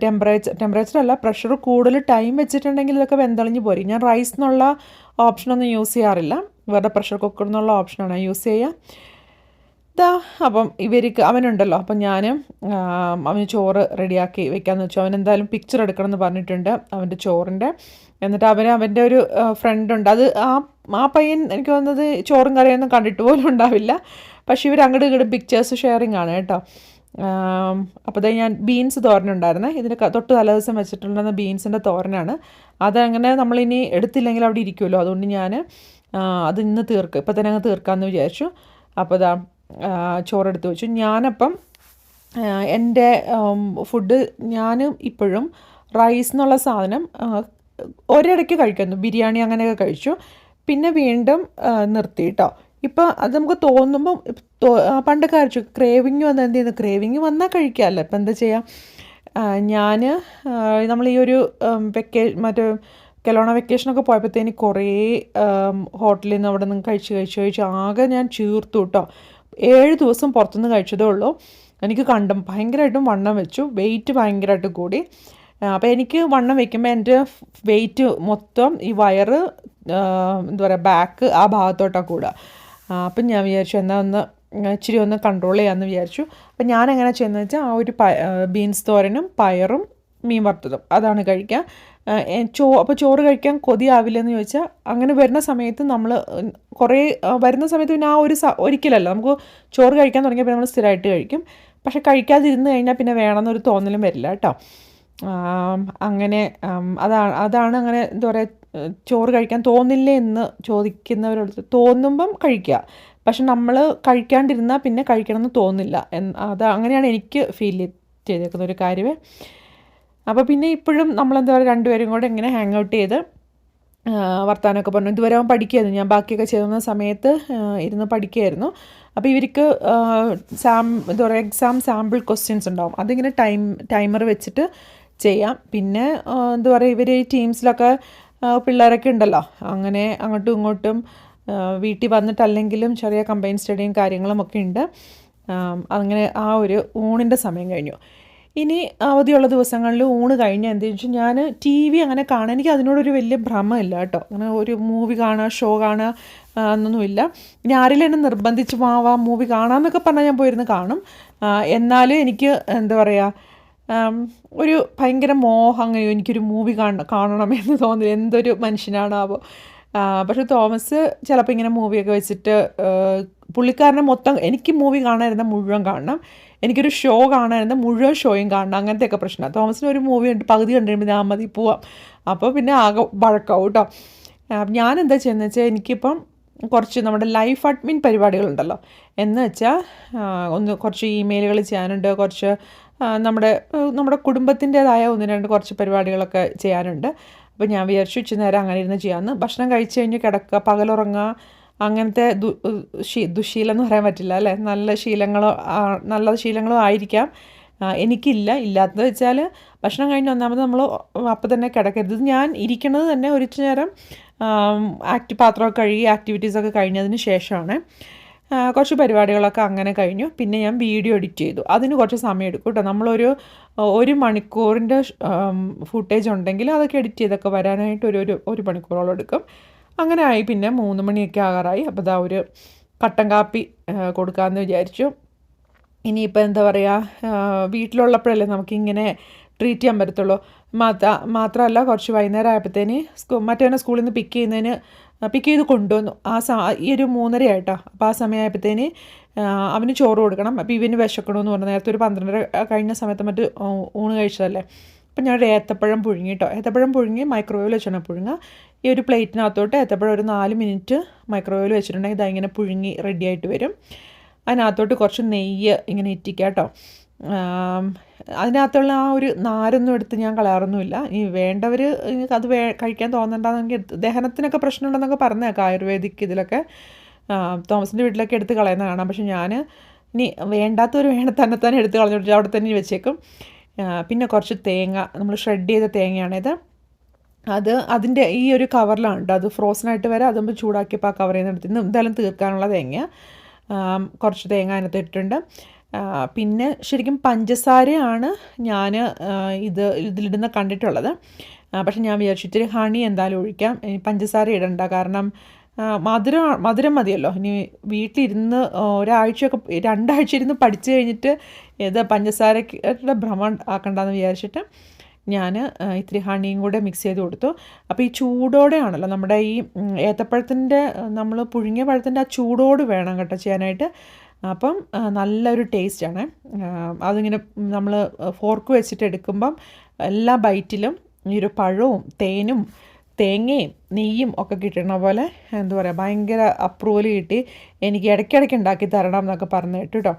ടെമ്പറേച്ചർ ടെമ്പറേച്ചർ അല്ല പ്രഷർ കൂടുതൽ ടൈം വെച്ചിട്ടുണ്ടെങ്കിൽ ഇതൊക്കെ വെന്തളിഞ്ഞ് പോരും. ഞാൻ റൈസ് എന്നുള്ള ഓപ്ഷനൊന്നും യൂസ് ചെയ്യാറില്ല. വേറെ പ്രഷർ കുക്കർ എന്നുള്ള ഓപ്ഷനാണ് യൂസ് ചെയ്യുക. അപ്പം ഇവർക്ക് അവനുണ്ടല്ലോ അപ്പം ഞാൻ അവന് ചോറ് റെഡിയാക്കി വെക്കാമെന്ന് വെച്ചു. അവൻ എന്തായാലും പിക്ചർ എടുക്കണം എന്ന് പറഞ്ഞിട്ടുണ്ട് അവന്റെ ചോറിന്റെ. എന്നിട്ട് അവന് അവന്റെ ഒരു ഫ്രണ്ട് ഉണ്ട്. അത് ആ ആ പയ്യൻ എനിക്ക് തോന്നുന്നത് ചോറും കറിയൊന്നും കണ്ടിട്ട് പോലും ഉണ്ടാവില്ല. പക്ഷെ ഇവർ അങ്ങോട്ട് ഇങ്ങോട്ട് പിക്ചേഴ്സ് ഷെയറിങ് ആണ് കേട്ടോ. അപ്പോൾ ദേ ഞാൻ ബീൻസ് തോരനുണ്ടായിരുന്നേ. ഇതിന് തൊട്ട് തൊട്ട് തലേദിവസം വെച്ചിട്ടുണ്ടെന്ന ബീൻസിന്റെ തോരനാണ്. അതങ്ങനെ നമ്മളിനി എടുത്തില്ലെങ്കിൽ അവിടെ ഇരിക്കുമല്ലോ. അതുകൊണ്ട് ഞാൻ അത് ഇന്ന് തീർക്കും ഇപ്പം തന്നെ അങ്ങ് തീർക്കാമെന്ന് വിചാരിച്ചു. അപ്പോൾ ഇതാ ചോറെടുത്ത് വെച്ചു. ഞാനപ്പം എന്റെ ഫുഡ് ഞാൻ ഇപ്പോഴും റൈസ് എന്നുള്ള സാധനം ഒരിടയ്ക്ക് കഴിക്കുന്നു. ബിരിയാണി അങ്ങനെയൊക്കെ കഴിച്ചു. പിന്നെ വീണ്ടും നിർത്തി കേട്ടോ ഇപ്പം അത് നമുക്ക് തോന്നുമ്പം പണ്ടൊക്കെ കഴിച്ചു ക്രേവിങ് വന്നാൽ എന്ത് ചെയ്യുന്നു? ക്രേവിങ് വന്നാൽ കഴിക്കാമല്ലോ ഇപ്പം എന്താ ചെയ്യുക ഞാൻ നമ്മൾ ഈ ഒരു വെക്കേ മറ്റേ കെലോണ വെക്കേഷനൊക്കെ പോയപ്പോഴത്തേന് കുറേ ഹോട്ടലിൽ നിന്ന് അവിടെ നിന്ന് കഴിച്ച് കഴിച്ച് കഴിച്ച് ആകെ ഞാൻ ചീർത്തു കേട്ടോ ഏഴ് ദിവസം പുറത്തുനിന്ന് കഴിച്ചതേ ഉള്ളൂ. എനിക്ക് കണ്ടും ഭയങ്കരമായിട്ടും വണ്ണം വെച്ചു. വെയിറ്റ് ഭയങ്കരമായിട്ട് കൂടി. അപ്പോൾ എനിക്ക് വണ്ണം വെക്കുമ്പോൾ എന്റെ വെയിറ്റ് മൊത്തം ഈ വയറ് എന്താ പറയുക ബാക്ക് ആ ഭാഗത്തോട്ടാണ് കൂടുക. അപ്പം ഞാൻ വിചാരിച്ചു എന്നാൽ ഒന്ന് ഇച്ചിരി ഒന്ന് കൺട്രോൾ ചെയ്യാമെന്ന് വിചാരിച്ചു. അപ്പം ഞാൻ എങ്ങനെ ചെയ്യുന്നത് വെച്ചാൽ ആ ഒരു ബീൻസ് തോരനും പയറും മീൻ വറുത്തതും അതാണ് കഴിക്കുക. ചോ അപ്പോൾ ചോറ് കഴിക്കാൻ കൊതിയാവില്ലെന്ന് ചോദിച്ചാൽ അങ്ങനെ വരുന്ന സമയത്ത് നമ്മൾ കുറേ വരുന്ന സമയത്ത് പിന്നെ ആ ഒരു ഒരിക്കലല്ല. നമുക്ക് ചോറ് കഴിക്കാൻ തുടങ്ങിയപ്പോൾ നമ്മൾ സ്ഥിരമായിട്ട് കഴിക്കും. പക്ഷെ കഴിക്കാതിരുന്ന് കഴിഞ്ഞാൽ പിന്നെ വേണമെന്നൊരു തോന്നലും വരില്ല കേട്ടോ. അങ്ങനെ അതാണ് അതാണ് അങ്ങനെ എന്താ പറയുക ചോറ് കഴിക്കാൻ തോന്നില്ലേ എന്ന് ചോദിക്കുന്നവരോട് തോന്നുമ്പം കഴിക്കുക പക്ഷെ നമ്മൾ കഴിക്കാണ്ടിരുന്നാൽ പിന്നെ കഴിക്കണമെന്ന് തോന്നില്ല. അത് അങ്ങനെയാണ് എനിക്ക് ഫീൽ ചെയ്തേക്കുന്ന ഒരു കാര്യമേ. അപ്പോൾ പിന്നെ ഇപ്പോഴും നമ്മളെന്താ പറയുക രണ്ടുപേരും കൂടെ ഇങ്ങനെ ഹാങ് ഔട്ട് ചെയ്ത് വർത്താനമൊക്കെ പറഞ്ഞു. ഇതുവരെ അവൻ പഠിക്കുമായിരുന്നു ഞാൻ ബാക്കിയൊക്കെ ചെയ്യുന്ന സമയത്ത് ഇരുന്ന് പഠിക്കുമായിരുന്നു അപ്പോൾ ഇവർക്ക് സാം എന്താ പറയുക എക്സാം സാമ്പിൾ ക്വസ്റ്റ്യൻസ് ഉണ്ടാവും. അതിങ്ങനെ ടൈം ടൈമർ വെച്ചിട്ട് ചെയ്യാം. പിന്നെ എന്താ പറയുക ഇവർ ഈ ടീംസിലൊക്കെ പിള്ളേരൊക്കെ ഉണ്ടല്ലോ. അങ്ങനെ അങ്ങോട്ടും ഇങ്ങോട്ടും വീട്ടിൽ വന്നിട്ടല്ലെങ്കിലും ചെറിയ കമ്പൈൻ സ്റ്റഡിയും കാര്യങ്ങളും ഒക്കെ ഉണ്ട്. അങ്ങനെ ആ ഒരു ഊണിന്റെ സമയം കഴിഞ്ഞു. ഇനി അവധിയുള്ള ദിവസങ്ങളിൽ ഊണ് കഴിഞ്ഞാൽ എന്താ വെച്ചാൽ ഞാൻ ടി വി അങ്ങനെ കാണാൻ എനിക്ക് അതിനോടൊരു വലിയ ഭ്രമമില്ല കേട്ടോ. അങ്ങനെ ഒരു മൂവി കാണുക ഷോ കാണുക എന്നൊന്നുമില്ല. ഇനി ആരെങ്കിലും എന്നെ നിർബന്ധിച്ച് പോവാ മൂവി കാണാമെന്നൊക്കെ പറഞ്ഞാൽ ഞാൻ പോയിരുന്ന് കാണും. എന്നാലും എനിക്ക് എന്താ പറയുക ഒരു ഭയങ്കര മോഹം അങ്ങനെ എനിക്കൊരു മൂവി കാണണം കാണണമെന്ന് എന്ന് തോന്നി എന്തൊരു മനുഷ്യനാണാവോ. പക്ഷെ തോമസ് ചിലപ്പോൾ ഇങ്ങനെ മൂവിയൊക്കെ വെച്ചിട്ട് പുള്ളിക്കാരനെ മൊത്തം എനിക്ക് മൂവി കാണാതിരുന്ന മുഴുവൻ കാണണം. എനിക്കൊരു ഷോ കാണാനിരുന്ന മുഴുവൻ ഷോയും കാണണം അങ്ങനത്തെയൊക്കെ പ്രശ്നമാണ് തോമസിന് ഒരു മൂവി ഉണ്ട് പകുതി കണ്ടു കഴിയുമ്പോൾ ഞാൻ മതി പോവാം. അപ്പോൾ പിന്നെ ആകെ വഴക്കാവും കേട്ടോ ഞാൻ എന്താ ചെയ്യുന്നത് വെച്ചാൽ എനിക്കിപ്പം കുറച്ച് നമ്മുടെ ലൈഫ് അഡ്മിൻ പരിപാടികളുണ്ടല്ലോ. എന്ന് വെച്ചാൽ ഒന്ന് കുറച്ച് ഇമെയിലുകൾ ചെയ്യാനുണ്ട് കുറച്ച് നമ്മുടെ നമ്മുടെ കുടുംബത്തിന്റേതായ ഒന്ന് രണ്ട് കുറച്ച് പരിപാടികളൊക്കെ ചെയ്യാനുണ്ട്. അപ്പോൾ ഞാൻ വിചാരിച്ചു ഉച്ച നേരം അങ്ങനെ ഇരുന്ന് ചെയ്യാമെന്ന് ഭക്ഷണം കഴിച്ച് കഴിഞ്ഞ് കിടക്കുക പകലുറങ്ങുക അങ്ങനത്തെ ദു ദുശീലം എന്ന് പറയാൻ പറ്റില്ല അല്ലേ? നല്ല ശീലങ്ങളോ നല്ല ശീലങ്ങളോ ആയിരിക്കാം. എനിക്കില്ല. ഇല്ലാത്തത് വെച്ചാൽ ഭക്ഷണം കഴിഞ്ഞ് ഒന്നാമത് നമ്മൾ അപ്പം തന്നെ കിടക്കരുത്. ഞാൻ ഇരിക്കുന്നത് തന്നെ ഒരു നേരം ആക്ടി പാത്രമൊക്കെ കഴുകി ആക്ടിവിറ്റീസൊക്കെ കഴിഞ്ഞതിന് ശേഷമാണ്. കുറച്ച് പരിപാടികളൊക്കെ അങ്ങനെ കഴിഞ്ഞു. പിന്നെ ഞാൻ വീഡിയോ എഡിറ്റ് ചെയ്തു. അതിന് കുറച്ച് സമയം എടുക്കും കേട്ടോ. നമ്മളൊരു ഒരു മണിക്കൂറിന്റെ ഫുട്ടേജ് ഉണ്ടെങ്കിൽ അതൊക്കെ എഡിറ്റ് ചെയ്തൊക്കെ വരാനായിട്ട് ഒരു ഒരു മണിക്കൂറോളം എടുക്കും. അങ്ങനെ ആയി പിന്നെ മൂന്ന് മണിയൊക്കെ ആകാറായി. അപ്പോൾ ഇതാ ഒരു കട്ടൻ കാപ്പി കൊടുക്കാമെന്ന് വിചാരിച്ചു. ഇനിയിപ്പോൾ എന്താ പറയുക വീട്ടിലുള്ളപ്പോഴല്ലേ നമുക്കിങ്ങനെ ട്രീറ്റ് ചെയ്യാൻ പറ്റത്തുള്ളൂ. മാത്ര മാത്രമല്ല കുറച്ച് വൈകുന്നേരം ആയപ്പോഴത്തേന് സ്കൂ മറ്റേ സ്കൂളിൽ നിന്ന് പിക്ക് ചെയ്യുന്നതിന് പിക്ക് ചെയ്ത് കൊണ്ടുവന്നു. ആ സ ഈ ഒരു മൂന്നര ആയിട്ടോ. അപ്പോൾ ആ സമയമായപ്പോഴത്തേന് അവന് ചോറ് കൊടുക്കണം. അപ്പോൾ ഇവന് വിശക്കണമെന്ന് പറഞ്ഞു നേരത്തെ ഒരു പന്ത്രണ്ടര കഴിഞ്ഞ സമയത്ത് മറ്റ് ഊണ് കഴിച്ചതല്ലേ. അപ്പം ഞാൻ ഏത്തപ്പഴം പുഴുങ്ങി കേട്ടോ ഏത്തപ്പഴം പുഴുങ്ങി മൈക്രോവേവിൽ വെച്ചാണ് പുഴുങ്ങുക ഈ ഒരു പ്ലേറ്റിനകത്തോട്ട് ഏറ്റപ്പോൾ ഒരു നാല് മിനിറ്റ് മൈക്രോവേവിൽ വെച്ചിട്ടുണ്ടെങ്കിൽ ഇതങ്ങനെ പുഴുങ്ങി റെഡി ആയിട്ട് വരും. അതിനകത്തോട്ട് കുറച്ച് നെയ്യ് ഇങ്ങനെ ഇറ്റിക്കുക കേട്ടോ. അതിനകത്തുള്ള ആ ഒരു നാരൊന്നും എടുത്ത് ഞാൻ കളയാറൊന്നുമില്ല. ഈ വേണ്ടവർ അത് വേ കഴിക്കാൻ തോന്നണ്ടെന്നെങ്കിൽ എടുത്ത് ദഹനത്തിനൊക്കെ പ്രശ്നമുണ്ടെന്നൊക്കെ പറഞ്ഞേക്കാം ആയുർവേദിക് ഇതിലൊക്കെ. തോമസിന്റെ വീട്ടിലൊക്കെ എടുത്ത് കളയുന്ന കാണാം. പക്ഷെ ഞാൻ ഇനി വേണ്ടാത്തവർ വേണ തന്നെ തന്നെ എടുത്ത് കളഞ്ഞിട്ട് അവിടെ തന്നെ വെച്ചേക്കും. പിന്നെ കുറച്ച് തേങ്ങ നമ്മൾ ഷ്രെഡ് ചെയ്ത തേങ്ങയാണിത്. അത് അതിന്റെ ഈ ഒരു കവറിലാണ് കേട്ടോ. അത് ഫ്രോസൺ ആയിട്ട് വരെ അതുമ്പോൾ ചൂടാക്കിയപ്പോൾ ആ കവറിൽ നിന്ന് എടുത്ത് എന്തായാലും തീർക്കാനുള്ള തേങ്ങ. കുറച്ച് തേങ്ങ അതിനകത്ത് ഇട്ടിട്ടുണ്ട്. പിന്നെ ശരിക്കും പഞ്ചസാരയാണ് ഞാൻ ഇത് ഇതിലിടുന്ന കണ്ടിട്ടുള്ളത്. പക്ഷെ ഞാൻ വിചാരിച്ചിട്ട് ഹണി എന്തായാലും ഒഴിക്കാം. പഞ്ചസാര ഇടണ്ട. കാരണം മധുരം മധുരം മതിയല്ലോ. ഇനി വീട്ടിലിരുന്ന് ഒരാഴ്ചയൊക്കെ രണ്ടാഴ്ച ഇരുന്ന് പഠിച്ചു കഴിഞ്ഞിട്ട് ഇത് പഞ്ചസാരയുടെ ഭ്രമം ആക്കണ്ടെന്ന് വിചാരിച്ചിട്ട് ഞാൻ ഇത്തിരി ഹണിയും കൂടെ മിക്സ് ചെയ്ത് കൊടുത്തു. അപ്പോൾ ഈ ചൂടോടെയാണല്ലോ നമ്മുടെ ഈ ഏത്തപ്പഴത്തിന്റെ നമ്മൾ പുഴുങ്ങിയ പഴത്തിന്റെ ആ ചൂടോട് വേണം കേട്ടോ ചെയ്യാനായിട്ട്. അപ്പം നല്ലൊരു ടേസ്റ്റാണ് അതിങ്ങനെ നമ്മൾ ഫോർക്ക് വെച്ചിട്ട് എടുക്കുമ്പം എല്ലാ ബൈറ്റിലും ഈ ഒരു പഴവും തേനും തേങ്ങയും നെയ്യും ഒക്കെ കിട്ടണ പോലെ എന്താ പറയുക ഭയങ്കര അപ്രൂവൽ കിട്ടി. എനിക്ക് ഇടയ്ക്കിടയ്ക്ക് ഉണ്ടാക്കി തരണം എന്നൊക്കെ പറഞ്ഞു കേട്ടു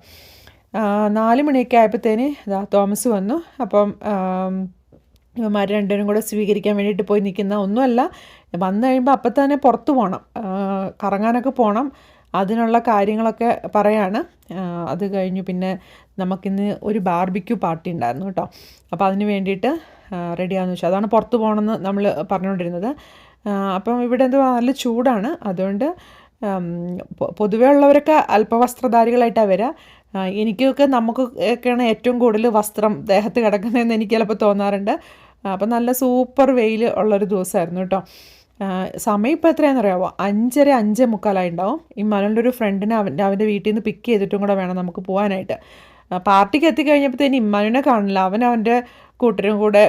നാല് മണിയൊക്കെ ആയപ്പോഴത്തേന് തോമസ് വന്നു. അപ്പം ഇവന്മാർ രണ്ടുപേരും കൂടെ സ്വീകരിക്കാൻ വേണ്ടിയിട്ട് പോയി നിൽക്കുന്ന ഒന്നുമല്ല. വന്നു കഴിയുമ്പോൾ അപ്പം തന്നെ പുറത്ത് പോകണം. കറങ്ങാനൊക്കെ പോകണം. അതിനുള്ള കാര്യങ്ങളൊക്കെ പറയാണ്. അത് കഴിഞ്ഞു പിന്നെ നമുക്കിന്ന് ഒരു ബാർബിക്യൂ പാർട്ടി ഉണ്ടായിരുന്നു കേട്ടോ. അപ്പോൾ അതിന് വേണ്ടിയിട്ട് റെഡിയാന്ന് വെച്ചാൽ അതാണ് പുറത്തു പോകണമെന്ന് നമ്മൾ പറഞ്ഞുകൊണ്ടിരുന്നത്. അപ്പം ഇവിടെ എന്തോ നല്ല ചൂടാണ്. അതുകൊണ്ട് പൊതുവേ ഉള്ളവരൊക്കെ അല്പവസ്ത്രധാരികളായിട്ടാണ് വരിക. എനിക്കൊക്കെ നമുക്ക് ഒക്കെയാണ് ഏറ്റവും കൂടുതൽ വസ്ത്രം ദേഹത്ത് കിടക്കുന്നതെന്ന് എനിക്ക് ചിലപ്പോൾ തോന്നാറുണ്ട്. അപ്പം നല്ല സൂപ്പർ വെയിൽ ഉള്ളൊരു ദിവസമായിരുന്നു കേട്ടോ. സമയം ഇപ്പോൾ എത്രയാണെന്ന് അറിയാമോ അഞ്ചര അഞ്ചേ മുക്കാലായി ഉണ്ടാവും ഈ മനുവിന്റെ ഒരു ഫ്രണ്ടിനെ അവന്റെ അവന്റെ വീട്ടിൽ നിന്ന് പിക്ക് ചെയ്തിട്ടും കൂടെ വേണം നമുക്ക് പോകാനായിട്ട്. പാർട്ടിക്ക് എത്തിക്കഴിഞ്ഞപ്പോഴത്തേന് ഇമ്മാനുവിനെ കാണില്ല അവൻ അവന്റെ കൂട്ടരും കൂടെ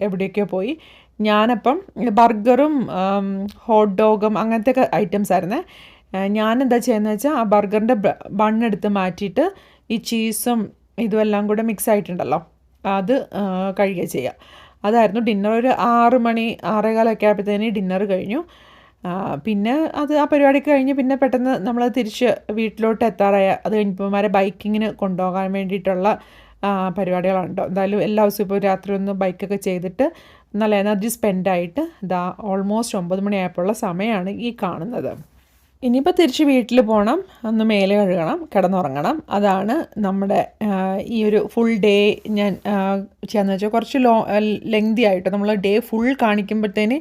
എവിടെയൊക്കെയോ പോയി. ഞാനപ്പം ബർഗറും ഹോട്ട് ഡോഗും അങ്ങനത്തെ ഒക്കെ ഐറ്റംസ് ആയിരുന്നേ ഞാൻ എന്താ ചെയ്യുന്നത് വെച്ചാൽ ആ ബർഗറിന്റെ ബണ്ണെടുത്ത് മാറ്റിയിട്ട് ഈ ചീസും ഇതുമെല്ലാം കൂടെ മിക്സ് ആയിട്ടുണ്ടല്ലോ. അത് കഴിയുക ചെയ്യുക അതായിരുന്നു ഡിന്നർ. ഒരു ആറ് മണി ആറേകാലൊക്കെ ആയപ്പോഴത്തേന് ഡിന്നർ കഴിഞ്ഞു. പിന്നെ അത് ആ പരിപാടി കഴിഞ്ഞ് പിന്നെ പെട്ടെന്ന് നമ്മൾ തിരിച്ച് വീട്ടിലോട്ട് എത്താറായ അത് കഴിഞ്ഞപ്പോൾ ബൈക്കിങ്ങിന് കൊണ്ടുപോകാൻ വേണ്ടിയിട്ടുള്ള പരിപാടികളുണ്ടോ എന്തായാലും എല്ലാ ദിവസവും ഇപ്പോൾ രാത്രി ഒന്ന് ബൈക്കൊക്കെ ചെയ്തിട്ട് നല്ല എനർജി സ്പെൻഡായിട്ട് ഇതാ ഓൾമോസ്റ്റ് ഒമ്പത് മണിയായപ്പോഴുള്ള സമയമാണ് ഈ കാണുന്നത്. ഇനിയിപ്പോൾ തിരിച്ച് വീട്ടിൽ പോകണം ഒന്ന് മേലെ കഴുകണം കിടന്നുറങ്ങണം. അതാണ് നമ്മുടെ ഈ ഒരു ഫുൾ ഡേ ഞാൻ ചെയ്യാന്ന് വെച്ചാൽ കുറച്ച് ലോ ലെങ്തി ആയിട്ട് നമ്മൾ ഡേ ഫുൾ കാണിക്കുമ്പോഴത്തേന്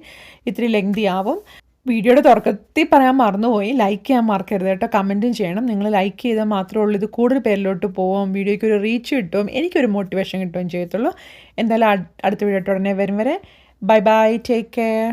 ഇത്തിരി ലെങ്തി ആവും. വീഡിയോയുടെ തുടക്കത്തിൽ പറയാൻ മറന്നുപോയി. ലൈക്ക് ചെയ്യാൻ മറക്കരുത് കേട്ടോ. കമന്റും ചെയ്യണം. നിങ്ങൾ ലൈക്ക് ചെയ്താൽ മാത്രമേ ഉള്ളൂ. ഇത് കൂടുതൽ പേരിലോട്ട് പോവും. വീഡിയോയ്ക്ക് ഒരു റീച്ച് കിട്ടും. എനിക്കൊരു മോട്ടിവേഷൻ കിട്ടുകയും ചെയ്യത്തുള്ളൂ. എന്തായാലും അടുത്ത വീഡിയോ ഉടനെ വരും വരെ. Bye bye take care